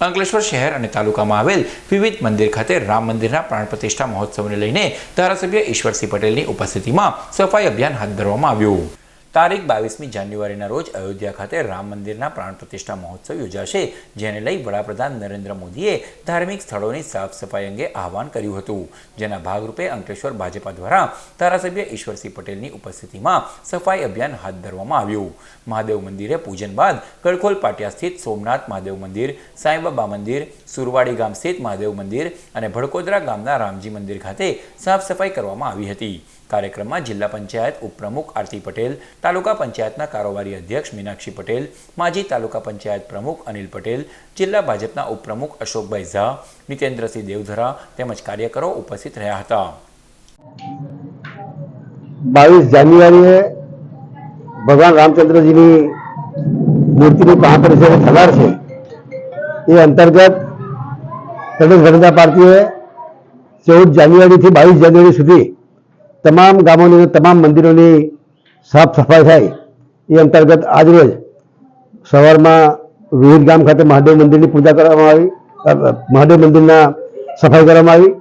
અંકલેશ્વર શહેર અને તાલુકામાં આવેલ વિવિધ મંદિર ખાતે રામ મંદિરના પ્રાણ પ્રતિષ્ઠા મહોત્સવને લઈને ધારાસભ્ય ઈશ્વરસિંહ પટેલની ઉપસ્થિતિમાં સફાઈ અભિયાન હાથ ધરવામાં આવ્યું. તારીખ બાવીસમી જાન્યુઆરીના રોજ અયોધ્યા ખાતે રામ મંદિરના પ્રાણ પ્રતિષ્ઠા મહોત્સવ યોજાશે, જેને લઈ વડાપ્રધાન નરેન્દ્ર મોદીએ ધાર્મિક સ્થળોની સાફ સફાઈ અંગે આહવાન કર્યું હતું. જેના ભાગરૂપે અંકલેશ્વર ભાજપા દ્વારા ધારાસભ્ય ઈશ્વરસિંહ પટેલની ઉપસ્થિતિમાં સફાઈ અભિયાન હાથ ધરવામાં આવ્યું. મહાદેવ મંદિરે પૂજન બાદ ગળખોલ પાટિયા સ્થિત સોમનાથ મહાદેવ મંદિર, સાંઈબાબા મંદિર, સુરવાડી ગામ સ્થિત મહાદેવ મંદિર અને ભડકોદરા ગામના રામજી મંદિર ખાતે સાફ સફાઈ કરવામાં આવી હતી. કાર્યક્રમમાં જિલ્લા પંચાયત ઉપપ્રમુખ આરતી પટેલ તાલુકા પંચાયતના કારોબારી અધ્યક્ષ મીનાક્ષી પટેલ, માજી તાલુકા પંચાયત પ્રમુખ અનિલ પટેલ, જિલ્લા ભાજપના ઉપપ્રમુખ અશોકભાઈ ઝા, નિતેન્દ્રસિંહ દેવધરા તેમજ કાર્યકરો ઉપસ્થિત રહ્યા હતા. બાવીસ જાન્યુઆરીએ ભગવાન રામચંદ્રજીની મૂર્તિની પ્રાણ છે, થનાર છે. એ અંતર્ગત પ્રદેશ જનતા પાર્ટીએ ચૌદ જાન્યુઆરીથી બાવીસ જાન્યુઆરી સુધી તમામ ગામોની તમામ મંદિરોની સાફ સફાઈ થાય એ અંતર્ગત આજરોજ સવારમાં વિવિધ ગામ ખાતે મહાદેવ મંદિરની પૂજા કરવામાં આવી મહાદેવ મંદિરના સફાઈ કરવામાં આવી.